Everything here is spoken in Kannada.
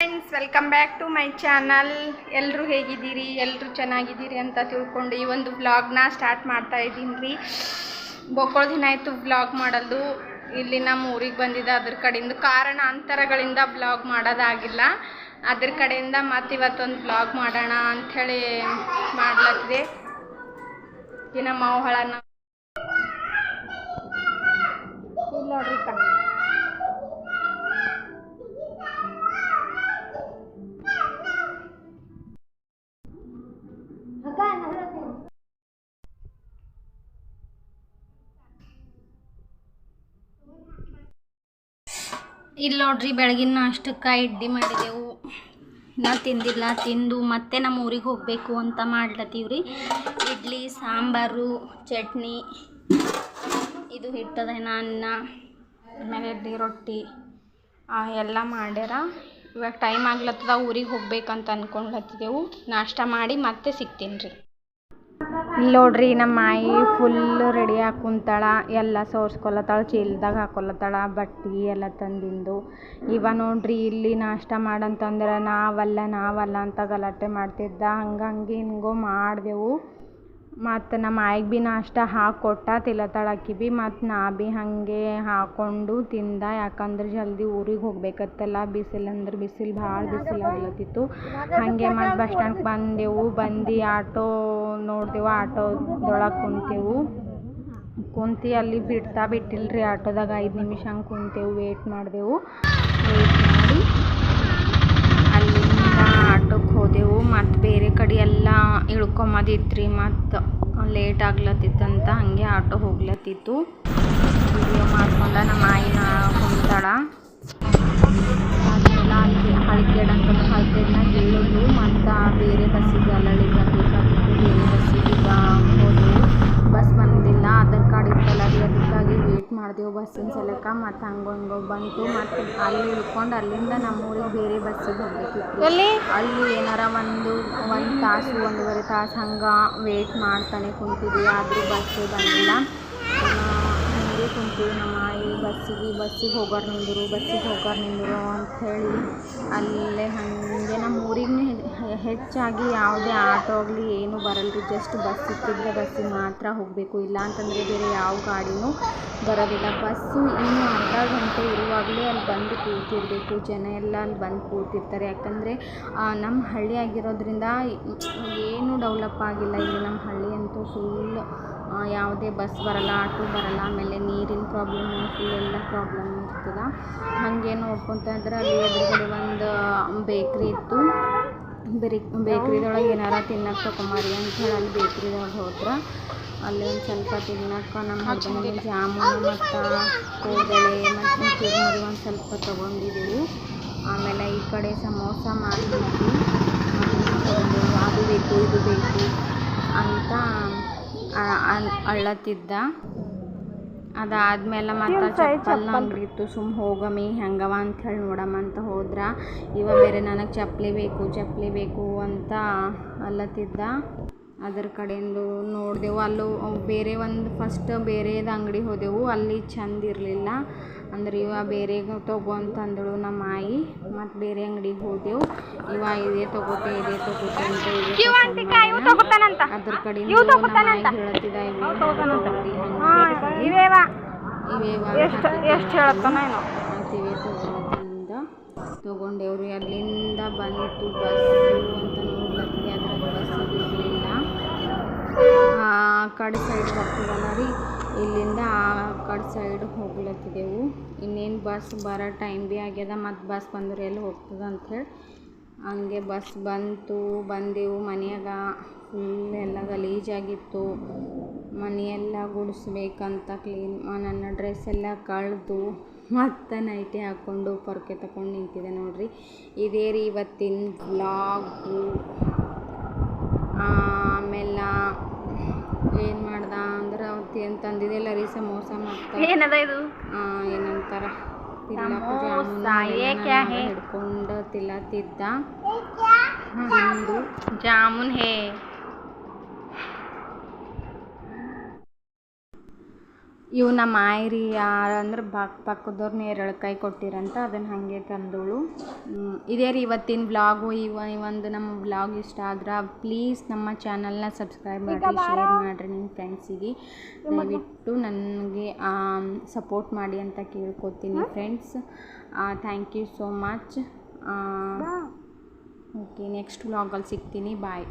Friends welcome back to my channel ಎಲ್ಲರೂ ಹೇಗಿದ್ದೀರಿ? ಎಲ್ಲರೂ ಚೆನ್ನಾಗಿದ್ದೀರಿ ಅಂತ ತಿಳ್ಕೊಂಡು ಈ ಒಂದು ಬ್ಲಾಗ್ನ ಸ್ಟಾರ್ಟ್ ಮಾಡ್ತಾ ಇದ್ದೀನಿ ರೀ. ಬೊಕ್ಕೋಳ ದಿನ ಆಯಿತು ಬ್ಲಾಗ್ ಮಾಡಲ್ದು. ಇಲ್ಲಿ ನಮ್ಮ ಊರಿಗೆ ಬಂದಿದ್ದೆ ಅದ್ರ ಕಡೆಯಿಂದ ಕಾರಣಾಂತರಗಳಿಂದ ಬ್ಲಾಗ್ ಮಾಡೋದಾಗಿಲ್ಲ. ಅದ್ರ ಕಡೆಯಿಂದ ಮತ್ತೆ ಇವತ್ತೊಂದು ಬ್ಲಾಗ್ ಮಾಡೋಣ ಅಂಥೇಳಿ ಮಾಡ್ಲತ್ತಿದೆ. ಮಾಡ್ಲತ್ತೆ ನಮ್ಮ ಮಾವಳನ್ನ ಇಲ್ಲ ನೋಡ್ರಿ ಇಲ್ಲಿ ನೋಡ್ರಿ ಬೆಳಗಿನ ನಾಷ್ಟಕ್ಕೆ ಇಡ್ಲಿ ಮಾಡಿದೆವು. ನಾ ತಿಂದಿಲ್ಲ, ತಿಂದು ಮತ್ತೆ ನಮ್ಮ ಊರಿಗೆ ಹೋಗಬೇಕು ಅಂತ ಮಾಡ್ಲತ್ತೀವ್ರಿ. ಇಡ್ಲಿ, ಸಾಂಬಾರು, ಚಟ್ನಿ, ಇದು ಹಿಟ್ಟದ ಅನ್ನ, ಆಮೇಲೆ ಇಡ್ಲಿ ರೊಟ್ಟಿ ಎಲ್ಲ ಮಾಡ್ಯಾರ. ಇವಾಗ ಟೈಮ್ ಆಗ್ಲತ್ತದ ಊರಿಗೆ ಹೋಗ್ಬೇಕಂತ ಅಂದ್ಕೊಂಡ್ಲತ್ತಿದ್ದೆವು ನಾಷ್ಟ ಮಾಡಿ ಮತ್ತೆ ಸಿಗ್ತೀನಿ ರೀ ನೋಡ್ರಿ ನಮ್ಮ ಮಾಯಿ ಫುಲ್ ರೆಡಿ ಕುಂತಾಳ ಎಲ್ಲ ಸೋರ್ಸ್ಕೊಳತ್ತಾಳ, ಚೀಲದಾಗ ಹಾಕೊಳತ್ತಾಳ, ಬಟ್ಟೆ ಎಲ್ಲ ತಂದಿಂದು. ಇವ ನೋಡ್ರಿ, ಇಲ್ಲಿ ನಾಷ್ಟ ಮಾಡಂತಂದ್ರೆ ನಾವಲ್ಲ ನಾವಲ್ಲ ಅಂತ ಗಲಾಟೆ ಮಾಡ್ತಿದ್ದ. ಹಂಗಂಗೆ ಹಿಂಗೋ ಮಾಡಿದೆವು. ಮತ್ತು ನಮ್ಮ ಆಯಿಗೆ ಭೀ ನಾಷ್ಟ ಹಾಕ್ಕೊಟ್ಟ ತಿಲತಾಳ ಆಕಿ ಭೀ ಮತ್ತು ನಾ ಭೀ ಹಾಗೆ ಹಾಕ್ಕೊಂಡು ತಿಂದ, ಯಾಕಂದ್ರೆ ಜಲ್ದಿ ಊರಿಗೆ ಹೋಗ್ಬೇಕತ್ತಲ್ಲ, ಬಿಸಿಲು ಅಂದ್ರೆ ಬಿಸಿಲು ಭಾಳ ಬಿಸಿಲು ಆಗ್ಲತ್ತಿತ್ತು. ಹಾಗೆ ಮತ್ತು ಬಸ್ ಸ್ಟ್ಯಾಂಡ್ಗೆ ಬಂದೆವು, ಬಂದು ಆಟೋ ನೋಡಿದೆವು, ಆಟೋದೊಳಗೆ ಕುಂತೆವು. ಕುಂತು ಅಲ್ಲಿ ಬಿಡ್ತಾ ಬಿಟ್ಟಿಲ್ರಿ ಆಟೋದಾಗ ಐದು ನಿಮಿಷ ಹಂಗೆ ಕುಂತೆವು ವೇಟ್ ಮಾಡಿದೆವು. ವೇಟ್ ಮಾಡಿ ಅಲ್ಲಿಂದ ಆಟೋಕ್ಕೆ ಹೋದೆವು ಮತ್ತು ಬೇರೆ ಕಡೆ ಎಲ್ಲ ಇಳ್ಕೊಂಬದಿತ್ತು ಮತ್ತು ಲೇಟ್ ಆಗ್ಲತ್ತಿತ್ತಂತ ಹಂಗೆ ಆಟೋ ಹೋಗ್ಲತ್ತಿತ್ತು. ವಿಡಿಯೋ ಮಾಡ್ಕೊಂಡ ನಮ್ಮ ಆಯಿನ ಕುಂತಾಳ ಆದ್ಮೇಲೆ ಅಲ್ಲಿ ಹಳ್ಕೆಡ್ ಅಂತಂದ್ರೆ ಹಳ್ಕೆಡ್ನಾಗ ಇಳಿದು ಮತ್ತು ಬೇರೆ ಬಸ್ಸಿಗೆ ಅಲ್ಲಳಿಗೆ ಬರಬೇಕಾಗಿತ್ತು ಬೇರೆ ಬಸ್ಸಿಗೆ ಈಗ ಹೋದೆವು ಬಸ್ ಬಂದಿಲ್ಲ ಆಧಾರ್ ಕಾರ್ಡ್ ಇತ್ತಲ್ಲ ರೀ ಅದಕ್ಕಾಗಿ ವೇಟ್ ಮಾಡಿದೆವು ಬಸ್ಸಿನ ಸಲಕ ಮತ್ತು ಹಂಗೆ ಹಿಂಗೆ ಬಂತು ಮತ್ತು ಅಲ್ಲಿ ಇಳ್ಕೊಂಡು ಅಲ್ಲಿಂದ ನಮ್ಮೂರಿಗೆ ಬೇರೆ ಬಸ್ಸಿಗೆ ಹೋಗ್ಬೇಕಿತ್ತು. ಎಲ್ಲಿ? ಅಲ್ಲಿ ಏನಾರ ಒಂದು ಒಂದು ತಾಸು ಒಂದೂವರೆ ತಾಸು ಹಂಗೆ ವೇಟ್ ಮಾಡ್ತಾನೆ ಕುಂತಿದ್ವಿ. ಆದರೂ ಬಸ್ಸು ಬಂದಿಲ್ಲ. ಹಂಗೆ ಕುಂತೀವಿ ನಮ್ಮ ಆಯಿ ಬಸ್ಸಿಗೆ ಬಸ್ಸಿಗೆ ಹೋಗೋರು ನಿಂದರು ಬಸ್ಸಿಗೆ ಹೋಗೋರು ನಿಂದರು ಅಂಥೇಳಿ ಅಲ್ಲೇ ಹಂಗೆ ಹೆಚ್ಚಾಗಿ ಯಾವುದೇ ಆಟೋ ಆಗಲಿ, ಏನೂ ರೀ ಜಸ್ಟ್ ಬಸ್ ಸಿಕ್ಕಿದ್ರೆ ಬಸ್ಸಿಗೆ ಮಾತ್ರ ಹೋಗಬೇಕು. ಇಲ್ಲ ಅಂತಂದರೆ ಬೇರೆ ಯಾವ ಗಾಡಿನೂ ಬರೋದಿಲ್ಲ. ಬಸ್ಸು ಇನ್ನು ಅರ್ಧ ಗಂಟೆ ಇರುವಾಗಲೇ ಅಲ್ಲಿ ಬಂದು ಕೂತಿರಬೇಕು. ಜನ ಎಲ್ಲ ಅಲ್ಲಿ ಬಂದು ಕೂತಿರ್ತಾರೆ. ಯಾಕಂದರೆ ನಮ್ಮ ಹಳ್ಳಿ ಆಗಿರೋದ್ರಿಂದ ಏನು ಡೆವಲಪ್ ಆಗಿಲ್ಲ. ಇಲ್ಲಿ ನಮ್ಮ ಹಳ್ಳಿ ಅಂತೂ ಫುಲ್ ಯಾವುದೇ ಬಸ್ ಬರಲ್ಲ, ಆಟೋ ಬರಲ್ಲ. ಆಮೇಲೆ ನೀರಿನ ಪ್ರಾಬ್ಲಮ್ ಫುಲ್ ಎಲ್ಲ ಪ್ರಾಬ್ಲಮ್ ಇರ್ತದೆ. ಹಾಗೆ ನೋಡ್ಕೊತ ಇದ್ರೆ ಅಲ್ಲಿ ಎದುರುಗಡೆ ಒಂದು ಬೇಕ್ರಿ ಇತ್ತು. ಬೇರೆ ಬೇಕ್ರಿದೊಳಗೆ ಏನಾರ ತಿನ್ನಕ್ಕೆ ತಗೊಂಬರಿ ಅಂತ ಹೇಳಿ ಅಲ್ಲಿ ಬೇಕ್ರಿದೊಳಗೆ ಹೋದ್ರೆ. ಅಲ್ಲಿ ಒಂದು ಸ್ವಲ್ಪ ತಿನ್ನಕ್ಕೆ ನಮ್ಮ ಹುಡುಗನಿಗೆ ಜಾಮೂನು ಮತ್ತು ಕೋದಳೆ ಮತ್ತು ಚುರುಮುರಿ ಒಂದು ಸ್ವಲ್ಪ ತೊಗೊಂಡಿದ್ದೆವು ಆಮೇಲೆ ಈ ಕಡೆ ಸಮೋಸ ಮಾಡಿದ್ವಿ ಅದು ಬೇಕು, ಇದು ಬೇಕು ಅಂತ ಅಳ್ಳತ್ತಿದ್ದ ಅದಾದ್ಮೇಲೆ ಮತ್ತೆ ಚಪ್ಪಲ್ ಅಂಗಡಿ ಇತ್ತು ಸುಮ್ ಹೋಗಮ್ಮಿ ಹೆಂಗವ ಅಂತ ಹೇಳಿ ನೋಡಮ್ಮ ಅಂತ ಹೋದ್ರ. ಇವ ಬೇರೆ ನನಗೆ ಚಪ್ಪಲಿ ಬೇಕು ಚಪ್ಪಲಿ ಬೇಕು ಅಂತ ಅಲ್ಲತ್ತಿದ್ದ ಅದರ ಕಡೆಯಿಂದ ನೋಡಿದೆವು. ಅಲ್ಲೂ ಬೇರೆ ಒಂದು ಫಸ್ಟ್ ಬೇರೆದು ಅಂಗಡಿ ಹೋದೆವು. ಅಲ್ಲಿ ಚಂದ ಇರಲಿಲ್ಲ. ಅಂದ್ರೆ ಇವ ಬೇರೆ ತಗೋ ಅಂತಂದಳು ನಮ್ಮ ಮಾಯಿ ಮತ್ತು ಬೇರೆ ಅಂಗಡಿಗೆ ಹೋದೆವು. ಇವ ಇದೇ ತಗೋತೆ ಇದೇ ತಗೋತೆ ಅಂತ. ಇವೇವ? ಎಷ್ಟು ಎಷ್ಟು ಅಂತಿವೆ ತೊಗೊಂಡೇವ್ರಿ ಅಲ್ಲಿಂದ ಬಂತು ಬಸ್ಸು ಅಂತ ನೋಡ್ಲತ್ತೀವಿ ಅದ್ರ ಬಸ್ ಇರಲಿಲ್ಲ ಆ ಕಡೆ ಸೈಡ್ ಹೋಗ್ತೀವಲ್ಲ ರೀ? ಇಲ್ಲಿಂದ ಆ ಕಡೆ ಸೈಡ್ ಹೋಗ್ಲತ್ತಿದೆವು. ಇನ್ನೇನು ಬಸ್ ಬರೋ ಟೈಮ್ ಭೀ ಆಗ್ಯದ. ಮತ್ತು ಬಸ್ ಬಂದ್ರೆ ಎಲ್ಲಿ ಅಂತ ಹೇಳಿ ಹಂಗೆ ಬಸ್ ಬಂತು ಬಂದೆವು ಮನ್ಯಾಗ. ಫುಲ್ ಎಲ್ಲ ಗಲೀಜಾಗಿತ್ತು. ಮನೆಯೆಲ್ಲ ಗುಡಿಸ್ಬೇಕಂತ ಕ್ಲೀನ್ ನನ್ನ ಡ್ರೆಸ್ ಎಲ್ಲ ಕಳೆದು ಮತ್ತೆ ನೈಟಿ ಹಾಕ್ಕೊಂಡು ಪೊರ್ಕೆ ತಗೊಂಡು ನಿಂತಿದೆ ನೋಡ್ರಿ. ಇದೇ ರೀ ಇವತ್ತಿನ ಬ್ಲಾಗು ಆಮೇಲೆ ಏನು ಮಾಡ್ದ ಅಂದ್ರೆ ಅವತ್ತು ಏನು ತಂದಿದ್ದೆಲ್ಲ ರೀ ಸಮೋಸ ಮತ್ತು ಇದು? ಏನಂತಾರ? ಹಿಡ್ಕೊಂಡು ತಿಲ್ಲತ್ತಿದ್ದ ಜಾಮೂನ್ ಹೇ? ಇವು ನಮ್ಮ ಆಯ್ರಿ ಯಾರಂದ್ರೆ ಬಾಕ್ ಪಕ್ಕದವ್ರು ಕೈ ಕೊಟ್ಟಿರಂತ ಅದನ್ನು ಹಾಗೆ ತಂದಳು. ಇದೇ ರೀ ಇವತ್ತಿನ ವ್ಲಾಗು ಇವ ಈ ಒಂದು ನಮ್ಮ ವ್ಲಾಗ್ ಇಷ್ಟ ಆದ್ರೆ ಪ್ಲೀಸ್ ನಮ್ಮ ಚಾನಲ್ನ ಸಬ್ಸ್ಕ್ರೈಬ್ ಮಾಡಿ ಶೇರ್ ಮಾಡಿರಿ ನಿಮ್ಮ ಫ್ರೆಂಡ್ಸಿಗೆ ದಯವಿಟ್ಟು ನನಗೆ ಸಪೋರ್ಟ್ ಮಾಡಿ ಅಂತ ಕೇಳ್ಕೊತೀನಿ friends thank you so much okay next ವ್ಲಾಗಲ್ಲಿ ಸಿಗ್ತೀನಿ. ಬಾಯ್